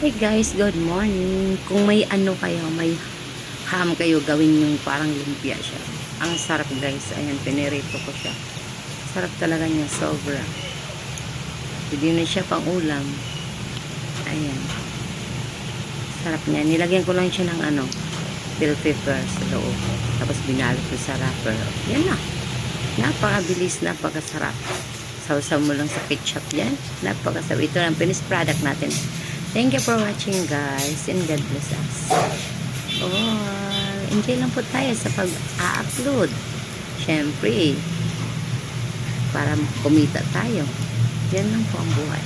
Hi guys, good morning. Kung may ano kayo, may ham kayo, gawin yung parang lumpia siya. Ang sarap guys. Ayan, pinirito ko siya. Sarap talaga niya, sobra. Pwede na siya pang ulam. Ayan. Sarap niya. Nilagyan ko lang siya ng ano, bell pepper sa loob. Tapos binalot ko sa wrapper. Yan na. Napakabilis, napakasarap. Sausaw mo lang sa ketchup yan. Napakasarap. Ito ang finished product natin. Thank you for watching guys and God bless us. Oh, enjoy lang po tayo sa pag-upload. Siyempre, para kumita tayo. Yan lang po ang buhay.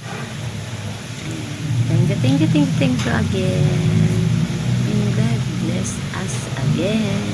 Thank you, thank you, thank you, thank you again. And God bless us again.